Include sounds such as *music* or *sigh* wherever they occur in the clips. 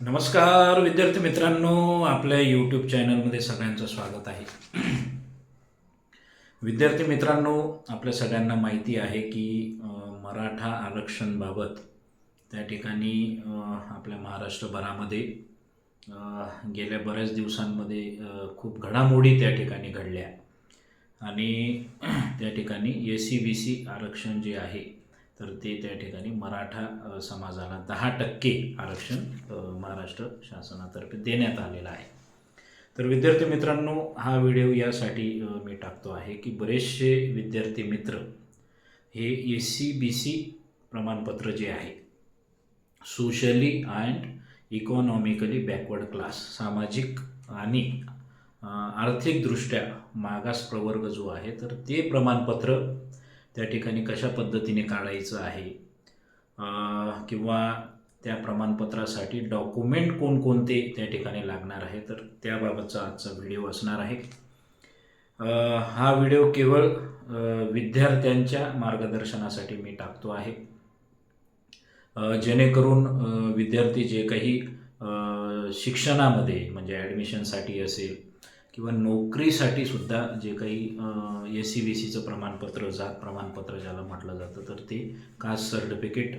नमस्कार विद्यार्थी मित्रांनो आपल्या यूट्यूब चॅनलमध्ये सगळ्यांचं स्वागत आहे. विद्यार्थी मित्रांनो आपल्या सगळ्यांना माहिती आहे की मराठा आरक्षणबाबत त्या ठिकाणी आपल्या महाराष्ट्रभरामध्ये गेल्या बऱ्याच दिवसांमध्ये खूप घडामोडी त्या ठिकाणी घडल्या. आणि त्या ठिकाणी ए सी बी सी आरक्षण जे आहे तर ते त्या ठिकाणी मराठा समाजाला दहा टक्के आरक्षण महाराष्ट्र शासनातर्फे देण्यात आलेलं आहे. तर विद्यार्थी मित्रांनो हा व्हिडिओ यासाठी मी टाकतो आहे की बरेचसे विद्यार्थी मित्र हे ए सी बी सी प्रमाणपत्र जे आहे socially and economically backward class सामाजिक आणि आर्थिकदृष्ट्या मागास प्रवर्ग जो आहे तर ते प्रमाणपत्र त्या ठिकाणी कशा पद्धतीने काढायचं आहे? किंवा त्या प्रमाणपत्रासाठी डॉक्युमेंट कोणकोणते त्या ठिकाणी लागणार आहे? तर त्याबाबतचा आजचा व्हिडिओ असणार आहे. हा व्हिडिओ केवळ विद्यार्थ्यांच्या मार्गदर्शनासाठी मी टाकतो आहे. जेणेकरून विद्यार्थी जे काही शिक्षणामध्ये म्हणजे ॲडमिशनसाठी असेल किंवा नोकरीसाठी सुद्धा जे काही एस सी बी सीचं प्रमाणपत्र जात प्रमाणपत्र ज्याला म्हटलं जातं तर ते कास्ट सर्टिफिकेट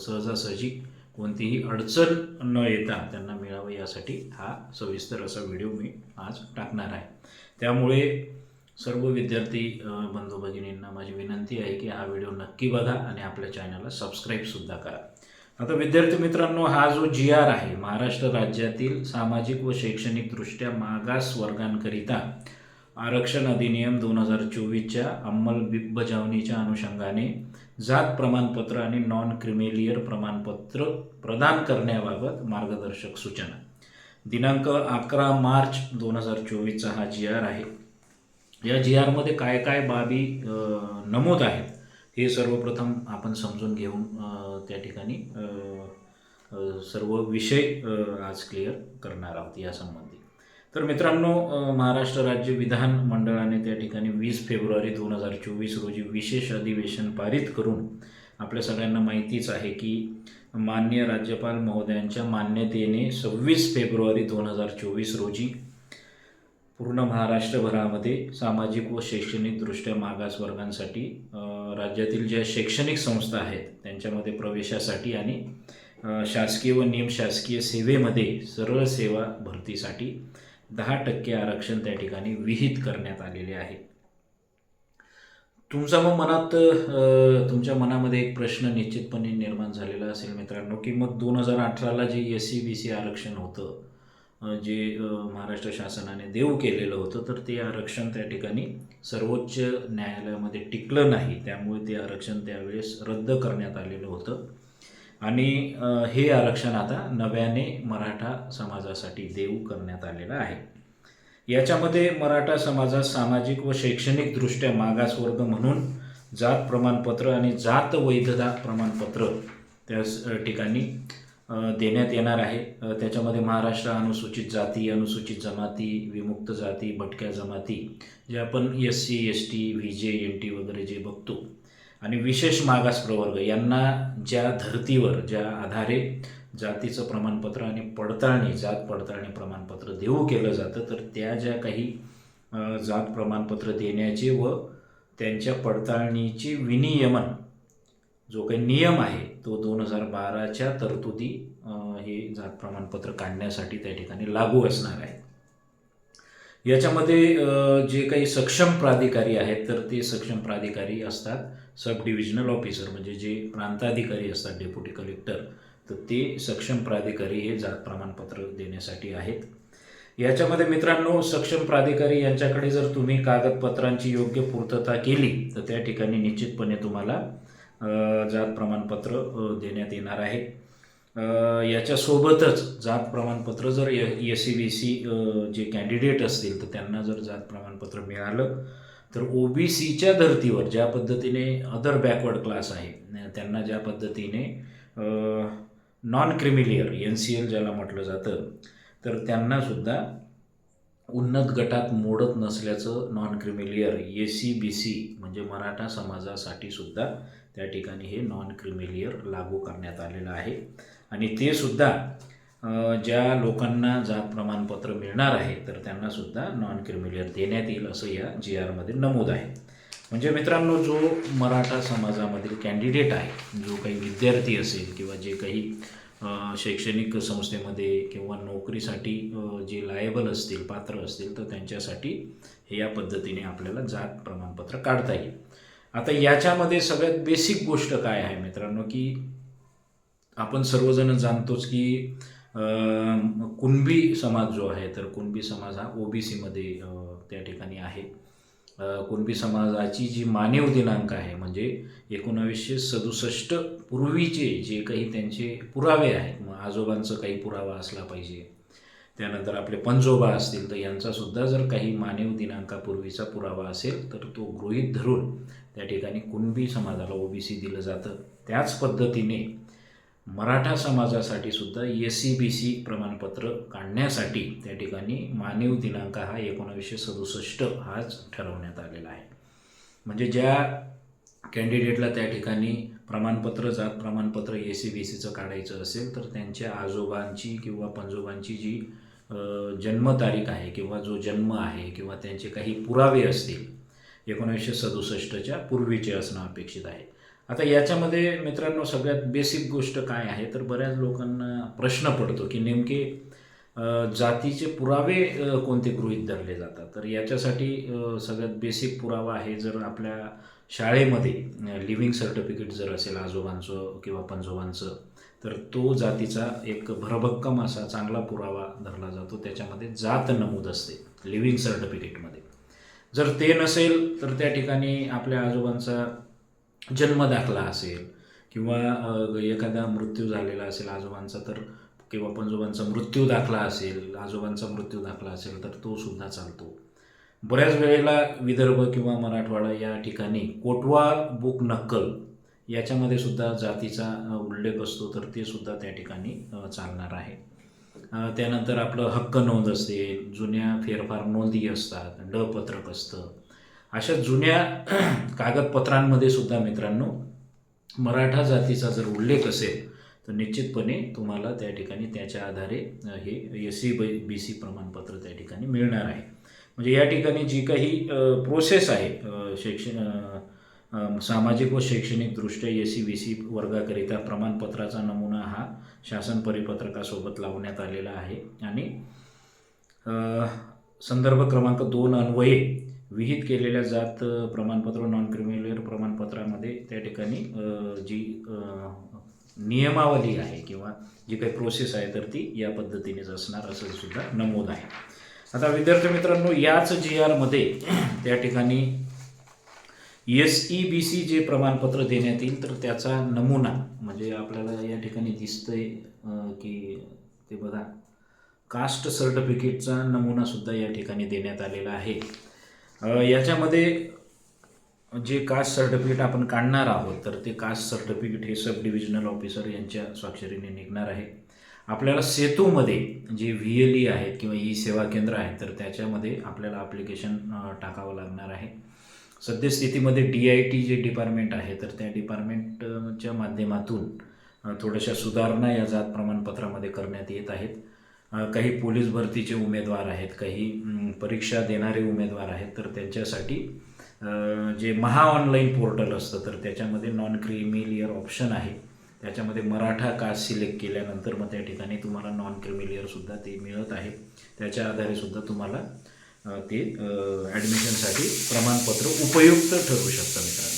सहजासहजी कोणतीही अडचण न येता त्यांना मिळावं. यासाठी हा सविस्तर असा व्हिडिओ मी आज टाकणार आहे. त्यामुळे सर्व विद्यार्थी बंधू भगिनींना माझी विनंती आहे की हा व्हिडिओ नक्की बघा आणि आपल्या चॅनलला सबस्क्राईबसुद्धा करा. आता विद्यार्थी मित्रांनो हा जो जी आर आहे महाराष्ट्र राज्यातील सामाजिक व शैक्षणिकदृष्ट्या मागास वर्गांकरिता आरक्षण अधिनियम दोन हजार चोवीसच्या अंमलबजावणीच्या अनुषंगाने जात प्रमाणपत्र आणि नॉन क्रिमेलियर प्रमाणपत्र प्रदान करण्याबाबत मार्गदर्शक सूचना. दिनांक अकरा मार्च दोन हजार चोवीसचा हा जी आर आहे. या जी आरमध्ये काय काय बाबी नमूद आहेत हे सर्वप्रथम आपण समजून घेऊन त्या ठिकाणी सर्व विषय आज क्लिअर करणार आहोत यासंबंधी. तर मित्रांनो महाराष्ट्र राज्य विधान मंडळाने त्या ठिकाणी वीस फेब्रुवारी दोन हजार चोवीस रोजी विशेष अधिवेशन पारित करून आपल्या सगळ्यांना माहितीच आहे की मान्य राज्यपाल महोदयांच्या मान्यतेने सव्वीस फेब्रुवारी दोन हजार चोवीस रोजी पूर्ण महाराष्ट्रभरामध्ये सामाजिक व शैक्षणिकदृष्ट्या मागास वर्गांसाठी राज्यातील ज्या शैक्षणिक संस्था आहेत त्यांच्यामध्ये प्रवेशासाठी आणि शासकीय व निमशासकीय सेवेमध्ये सरळ सेवा भरतीसाठी दहा टक्के आरक्षण त्या ठिकाणी विहित करण्यात आलेले आहे. तुमचा मग मनात तुमच्या मनामध्ये एक प्रश्न निश्चितपणे निर्माण झालेला असेल मित्रांनो की मग दोन हजार अठराला जे एस सी बी सी आरक्षण होतं जे महाराष्ट्र शासनाने देऊ केलेलं होतं तर ते आरक्षण त्या ठिकाणी सर्वोच्च न्यायालयामध्ये टिकलं नाही. त्यामुळे ते आरक्षण त्यावेळेस रद्द करण्यात आलेलं होतं. आणि हे आरक्षण आता नव्याने मराठा समाजासाठी देऊ करण्यात आलेलं आहे. याच्यामध्ये मराठा समाजात सामाजिक व शैक्षणिकदृष्ट्या मागासवर्ग म्हणून जात प्रमाणपत्र आणि जात वैधता प्रमाणपत्र त्या ठिकाणी देण्यात येणार आहे. त्याच्यामध्ये महाराष्ट्र अनुसूचित जाती अनुसूचित जमाती विमुक्त जाती भटक्या जमाती जे आपण S C S T V J N T वगैरे जे बघतो. आणि विशेष मागास प्रवर्ग यांना ज्या धर्तीवर ज्या आधारे जातीचं प्रमाणपत्र आणि पडताळणी जात पडताळणी प्रमाणपत्र देऊ केलं जातं तर त्या ज्या काही जात प्रमाणपत्र देण्याचे व त्यांच्या पडताळणीचे विनियमन जो काही नियम आहे तो दोन हजार बाराच्या तरतुदी हे जात प्रमाणपत्र काढण्यासाठी त्या ठिकाणी लागू असणार आहे. याच्यामध्ये जे काही सक्षम प्राधिकारी आहेत तर ते सक्षम प्राधिकारी असतात सब डिव्हिजनल ऑफिसर म्हणजे जे प्रांताधिकारी असतात डेप्युटी कलेक्टर तर ते सक्षम प्राधिकारी हे जात प्रमाणपत्र देण्यासाठी आहेत. याच्यामध्ये मित्रांनो सक्षम प्राधिकारी यांच्याकडे जर तुम्ही कागदपत्रांची योग्य पूर्तता केली तर त्या ठिकाणी निश्चितपणे तुम्हाला जात प्रमाणपत्र देण्यात येणार आहे. याच्यासोबतच जात प्रमाणपत्र जर एस सी बी सी जे कॅन्डिडेट असतील तर त्यांना जर जात प्रमाणपत्र मिळालं तर ओ बी सीच्या धर्तीवर ज्या पद्धतीने अदर बॅकवर्ड क्लास आहे त्यांना ज्या पद्धतीने non creamy layer N C L ज्याला म्हटलं जातं तर त्यांनासुद्धा उन्नत गटात मोडत नसल्याचं non creamy layer A C B C म्हणजे मराठा समाजासाठी सुद्धा त्या ठिकाणी हे नॉन क्रिमिलियर लागू करण्यात आलेलं आहे. आणि ते सुद्धा ज्या लोकांना जात प्रमाणपत्र मिळणार आहे तर त्यांनासुद्धा नॉन क्रिमिलियर देण्यात येईल असं या जी आरमध्ये नमूद आहे. म्हणजे मित्रांनो जो मराठा समाजामधील कॅन्डिडेट आहे जो काही विद्यार्थी असेल किंवा जे काही शैक्षणिक संस्थेमध्ये किंवा नोकरीसाठी जे लायबल असतील पात्र असतील तर त्यांच्यासाठी हे या पद्धतीने आपल्याला जात प्रमाणपत्र काढता येईल. आता याच्यामध्ये सगळ्यात बेसिक गोष्ट काय आहे मित्रांनो की आपण सर्वजण जाणतोच की कुणबी समाज जो आहे तर कुणबी समाज हा ओबीसीमध्ये त्या ठिकाणी आहे. कुणबी समाजाची जी मानेव दिनांक आहे म्हणजे एकोणावीसशे सदुसष्ट पूर्वीचे जे काही त्यांचे पुरावे आहेत मग आजोबांचं काही पुरावा असला पाहिजे त्यानंतर आपले पंजोबा असतील तर यांचासुद्धा जर काही मानीव दिनांकापूर्वीचा पुरावा असेल तर तो गृहीत धरून त्या ठिकाणी कुणबी समाजाला ओबीसी दिलं जातं. त्याच पद्धतीने मराठा समाजासाठी सुद्धा एस सी बी सी प्रमाणपत्र काढण्यासाठी त्या ठिकाणी मानीव दिनांक हा एकोणावीसशे सदुसष्ट हाच ठरवण्यात आलेला आहे. म्हणजे ज्या कॅन्डिडेटला त्या ठिकाणी प्रमाणपत्र जात प्रमाणपत्र ए सी बी सीचं काढायचं असेल तर त्यांच्या आजोबांची किंवा पंजोबांची जी जन्मतारीख आहे किंवा जो जन्म आहे किंवा त्यांचे काही पुरावे असतील एकोणीसशे सदुसष्टच्या पूर्वीचे असणं अपेक्षित आहे. आता याच्यामध्ये मित्रांनो सगळ्यात बेसिक गोष्ट काय आहे? तर बऱ्याच लोकांना प्रश्न पडतो की नेमके जातीचे पुरावे कोणते गृहीत धरले जातात? तर याच्यासाठी सगळ्यात बेसिक पुरावा आहे जर आपल्या शाळेमध्ये लिव्हिंग सर्टिफिकेट जर असेल आजोबांचं किंवा पंजोबांचं तर तो जातीचा एक भरभक्कम असा चांगला पुरावा धरला जातो. त्याच्यामध्ये जात नमूद असते लिव्हिंग सर्टिफिकेटमध्ये जर ते नसेल तर त्या ठिकाणी आपल्या आजोबांचा जन्म दाखला असेल किंवा एखादा मृत्यू झालेला असेल आजोबांचा तर किंवा पंजोबांचा मृत्यू दाखला असेल आजोबांचा मृत्यू दाखला असेल तर तो सुद्धा चालतो. बऱ्याच वेळेला विदर्भ किंवा मराठवाडा या ठिकाणी कोटवा बुक नक्कल याच्यामध्ये सुद्धा जातीचा उल्लेख असतो तर ते सुद्धा त्या ठिकाणी चालणार आहे. त्यानंतर आपलं हक्क नोंद असते जुन्या फेरफार नोंदी असतात ड पत्रक असतं. अशा जुन्या *clears throat* कागदपत्रांमध्ये सुद्धा मित्रांनो मराठा जातीचा जर उल्लेख असेल तर निश्चितपणे तुम्हाला त्या ठिकाणी त्याच्या आधारे हे एस सी बी सी प्रमाणपत्र त्या ठिकाणी मिळणार आहे. म्हणजे या ठिकाणी जी काही प्रोसेस आहे शैक्षण सामाजिक व शैक्षणिकदृष्ट्या एस सी बी सी वर्गाकरिता प्रमाणपत्राचा नमुना हा शासन परिपत्रकासोबत लावण्यात आलेला आहे. आणि संदर्भ क्रमांक दोन अन्वये विहित केलेल्या जात प्रमाणपत्र नॉन क्रिमिलियर प्रमाणपत्रामध्ये त्या ठिकाणी जी नियमावली आहे किंवा जी काही प्रोसेस आहे तर ती या पद्धतीनेच असणार असं सुद्धा नमूद आहे. आता विद्यार्थी मित्रांनो याच जी आरमध्ये त्या ठिकाणी एस ई बी सी जे प्रमाणपत्र देण्यात येईल तर त्याचा नमुना म्हणजे आपल्याला या ठिकाणी दिसतंय की ते बघा कास्ट सर्टिफिकेटचा नमुना सुद्धा या ठिकाणी देण्यात आलेला आहे. याच्यामध्ये जे कास्ट सर्टिफिकेट आपण काढणार आहोत तर ते कास्ट सर्टिफिकेट हे सब डिव्हिजनल ऑफिसर यांच्या स्वाक्षरीने निघणार आहे. आपल्याला सेतूमध्ये जे व्ही एल ई आहेत किंवा ई सेवा केंद्र आहेत तर त्याच्यामध्ये आपल्याला ॲप्लिकेशन टाकावं लागणार आहे. सद्यस्थितीमध्ये डी आय टी जे डिपार्टमेंट आहे तर त्या डिपार्टमेंटच्या माध्यमातून थोड्याशा सुधारणा या जात प्रमाणपत्रामध्ये करण्यात येत आहेत. काही पोलीस भरतीचे उमेदवार आहेत काही परीक्षा देणारे उमेदवार आहेत तर त्यांच्यासाठी जे महा ऑनलाईन पोर्टल असतं तर त्याच्यामध्ये नॉन क्रिमिलियर ऑप्शन आहे. त्याच्यामध्ये मराठा कास्ट सिलेक्ट केल्यानंतर मग त्या ठिकाणी तुम्हाला नॉन क्रिमिलियरसुद्धा ते मिळत आहे. त्याच्या आधारेसुद्धा तुम्हाला ते ॲडमिशनसाठी प्रमाणपत्र उपयुक्त ठरू शकतं मित्रांनो.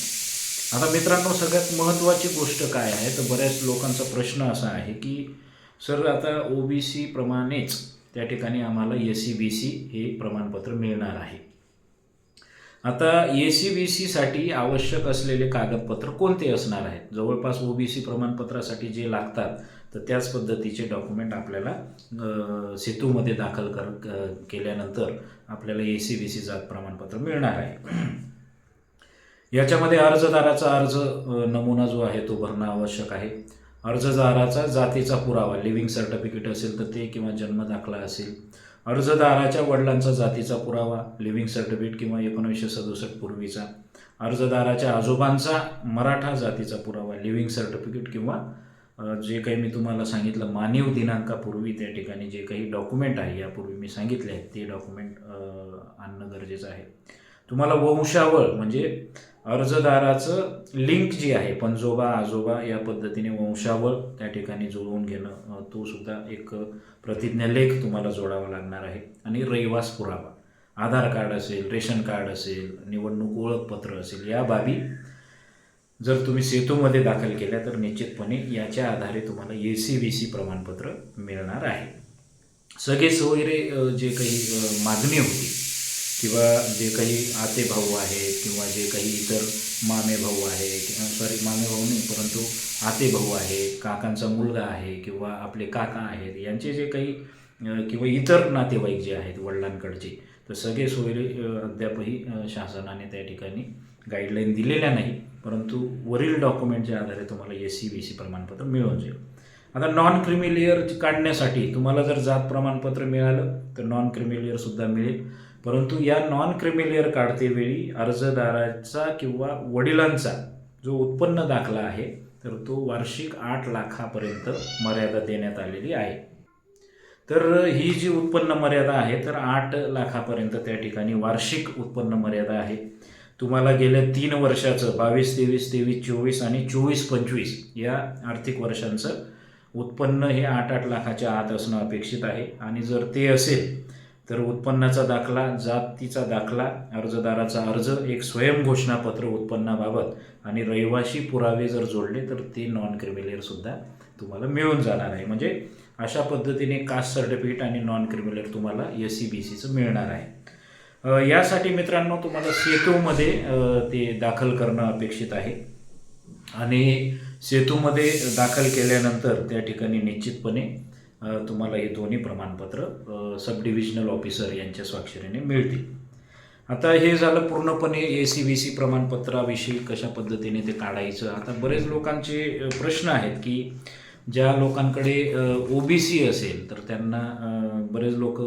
आता मित्रांनो सगळ्यात महत्त्वाची गोष्ट काय आहे? तर बऱ्याच लोकांचा प्रश्न असा आहे की सर आता ओ बी सी प्रमाणेच त्या ठिकाणी आम्हाला एस सी बी सी हे प्रमाणपत्र मिळणार आहे. आता ए सी बी सीसाठी आवश्यक असलेले कागदपत्र कोणते असणार आहेत? जवळपास ओ बी सी प्रमाणपत्रासाठी जे लागतात तर त्याच पद्धतीचे डॉक्युमेंट आपल्याला सेतूमध्ये दाखल कर केल्यानंतर आपल्याला ए सी बी सी जात प्रमाणपत्र मिळणार आहे. *clears throat* याच्यामध्ये अर्जदाराचा अर्ज नमुना जो आहे तो भरणं आवश्यक आहे. अर्जदाराचा जातीचा पुरावा लिव्हिंग सर्टिफिकेट असेल तर ते किंवा जन्मदाखला असेल. अर्जदाराच्या वडिलांचा जातीचा पुरावा लिव्हिंग सर्टिफिकेट किंवा एकोणीसशे सदुसष्ट पूर्वीचा. अर्जदाराच्या आजोबांचा मराठा जातीचा पुरावा लिव्हिंग सर्टिफिकेट किंवा जे काही मी तुम्हाला सांगितलं मानीव दिनांकापूर्वी त्या ठिकाणी जे काही डॉक्युमेंट आहे यापूर्वी मी सांगितले आहेत ते डॉक्युमेंट आणणं गरजेचं आहे. तुम्हाला वंशावळ म्हणजे अर्जदाराचं लिंक जी आहे पंजोबा आजोबा या पद्धतीने वंशावळ त्या ठिकाणी जुळवून घेणं तो सुद्धा एक प्रतिज्ञालेख तुम्हाला जोडावा लागणार आहे. आणि रहिवास पुरावा. आधार कार्ड असेल रेशन कार्ड असेल निवडणूक ओळखपत्र असेल या बाबी जर तुम्ही सेतूमध्ये दाखल केल्या तर निश्चितपणे याच्या आधारे तुम्हाला ए सी बी सी प्रमाणपत्र मिळणार आहे. सगळे सोयरे जे काही मागणी होती किंवा जे काही आते भाऊ आहेत किंवा जे काही इतर मामे भाऊ आहे किंवा सॉरी मामे भाऊ नाही परंतु आते भाऊ आहेत काकांचा मुलगा आहे किंवा आपले काका आहेत यांचे जे काही किंवा इतर नातेवाईक जे आहेत वडिलांकडचे तर सगळे सोयरे अद्यापही शासनाने त्या ठिकाणी गाईडलाईन दिलेल्या नाही. परंतु वरील डॉक्युमेंटच्या आधारे तुम्हाला एस सी बी सी प्रमाणपत्र मिळून जाईल. आता नॉन क्रिमिलियर काढण्यासाठी तुम्हाला जर जात प्रमाणपत्र मिळालं तर नॉन क्रिमिलियरसुद्धा मिळेल. परंतु या नॉन क्रिमिलियर काढतेवेळी अर्जदाराचा किंवा वडिलांचा जो उत्पन्न दाखला आहे तर तो वार्षिक आठ लाखापर्यंत मर्यादा देण्यात आलेली आहे. तर ही जी उत्पन्न मर्यादा आहे तर आठ लाखापर्यंत त्या ठिकाणी वार्षिक उत्पन्न मर्यादा आहे. तुम्हाला गेल्या तीन वर्षाचं बावीस तेवीस तेवीस चोवीस आणि चोवीस पंचवीस या आर्थिक वर्षांचं उत्पन्न हे आठ आठ लाखाच्या आत असणं अपेक्षित आहे. आणि जर ते असेल तर उत्पन्नाचा दाखला जातीचा दाखला अर्जदाराचा अर्ज एक स्वयंघोषणापत्र उत्पन्नाबाबत आणि रहिवाशी पुरावे जर जोडले तर ते नॉन क्रिमिलेअरसुद्धा तुम्हाला मिळून जाणार आहे. म्हणजे अशा पद्धतीने कास्ट सर्टिफिकेट आणि नॉन क्रिमिलेअर तुम्हाला एस सी बी सीचं मिळणार आहे. यासाठी मित्रांनो तुम्हाला सेतूमध्ये ते दाखल करणं अपेक्षित आहे. आणि सेतूमध्ये दाखल केल्यानंतर त्या ठिकाणी निश्चितपणे तुम्हाला हे दोन्ही प्रमाणपत्र सब डिव्हिजनल ऑफिसर यांच्या स्वाक्षरीने मिळतील. आता हे झालं पूर्णपणे ए सी बी सी प्रमाणपत्राविषयी कशा पद्धतीने ते काढायचं? आता बरेच लोकांचे प्रश्न आहेत की ज्या लोकांकडे ओ बी सी असेल तर त्यांना बरेच लोक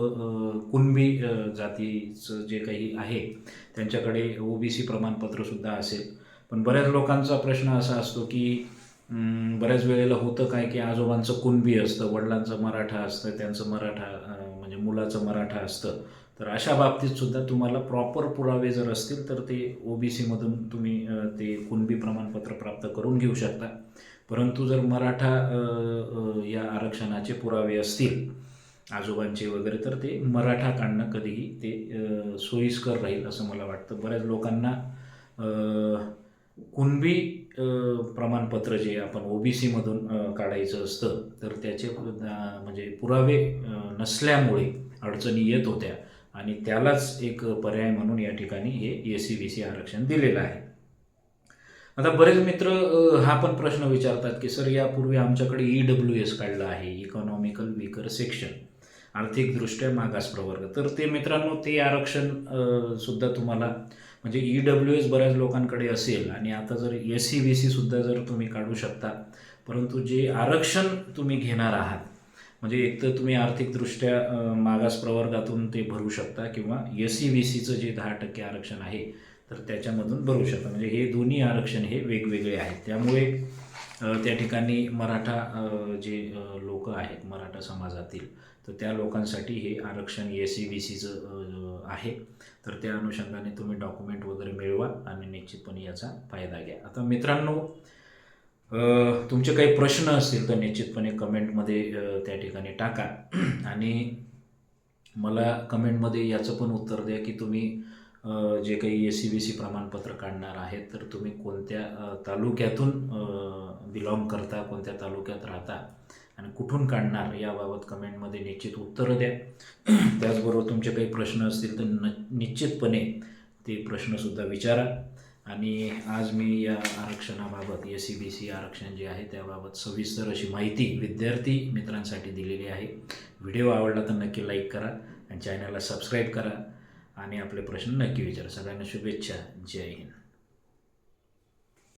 कुणबी जातीचं जे काही आहे त्यांच्याकडे ओ बी सी प्रमाणपत्रसुद्धा असेल. पण बऱ्याच लोकांचा प्रश्न असा असतो की बऱ्याच वेळेला होतं काय की आजोबांचं कुणबी असतं वडिलांचं मराठा असतं त्यांचं मराठा म्हणजे मुलाचं मराठा असतं. तर अशा बाबतीत सुद्धा तुम्हाला प्रॉपर पुरावे जर असतील तर ते ओ बी सीमधून तुम्ही ते कुणबी प्रमाणपत्र प्राप्त करून घेऊ शकता. परंतु जर मराठा या आरक्षणाचे पुरावे असतील आजोबांचे वगैरे तर ते मराठा काढणं कधीही ते सोयीस्कर राहील असं मला वाटतं. बऱ्याच लोकांना कुणबी प्रमाणपत्र जे आपण ओ बी सीमधून काढायचं असतं तर त्याचे म्हणजे पुरावे नसल्यामुळे अडचणी येत होत्या. आणि त्यालाच एक पर्याय म्हणून या ठिकाणी हे ए सी बी सी आरक्षण दिलेलं आहे. आता बरेच मित्र हा पण प्रश्न विचारतात की सर यापूर्वी आमच्याकडे ई डब्ल्यू एस काढलं आहे इकॉनॉमिकल विकर सेक्शन आर्थिकदृष्ट्या मागास प्रवर्ग तर ते मित्रांनो ते आरक्षण सुद्धा तुम्हाला म्हणजे ई डब्ल्यू एस बऱ्याच लोकांकडे असेल आणि आता जर एस सी बी सीसुद्धा जर तुम्ही काढू शकता परंतु जे आरक्षण तुम्ही घेणार आहात म्हणजे एक तर तुम्ही आर्थिकदृष्ट्या मागास प्रवर्गातून ते भरू शकता किंवा एस सी बी सीचं जे दहा टक्के आरक्षण आहे तर त्याच्यामधून भरू शकता. म्हणजे हे दोन्ही आरक्षण हे वेगवेगळे आहेत. त्यामुळे त्या ठिकाणी मराठा जे लोक आहेत मराठा समाजातील तर त्या लोकांसाठी हे आरक्षण ए सी बी सीचं आहे. तर त्या अनुषंगाने तुम्ही डॉक्युमेंट वगैरे मिळवा आणि निश्चितपणे याचा फायदा घ्या. आता मित्रांनो तुमचे काही प्रश्न असतील तर निश्चितपणे कमेंटमध्ये त्या ठिकाणी टाका. *clears throat* आणि मला कमेंटमध्ये याचं पण उत्तर द्या की तुम्ही जे काही ए सी बी सी प्रमाणपत्र काढणार आहेत तर तुम्ही कोणत्या तालुक्यातून बिलॉंग करता कोणत्या तालुक्यात राहता आणि कुठून काढणार याबाबत कमेंटमध्ये निश्चित उत्तरं द्या. *clears throat* त्याचबरोबर तुमचे काही प्रश्न असतील तर न निश्चितपणे ते प्रश्नसुद्धा विचारा. आणि आज मी या आरक्षणाबाबत एस सी बी सी आरक्षण जे आहे त्याबाबत सविस्तर अशी माहिती विद्यार्थी मित्रांसाठी दिलेली आहे. व्हिडिओ आवडला तर नक्की लाईक करा आणि चॅनलला सबस्क्राईब करा. आणि आपले प्रश्न नक्की विचारा. सगळ्यांना शुभेच्छा. जय हिंद.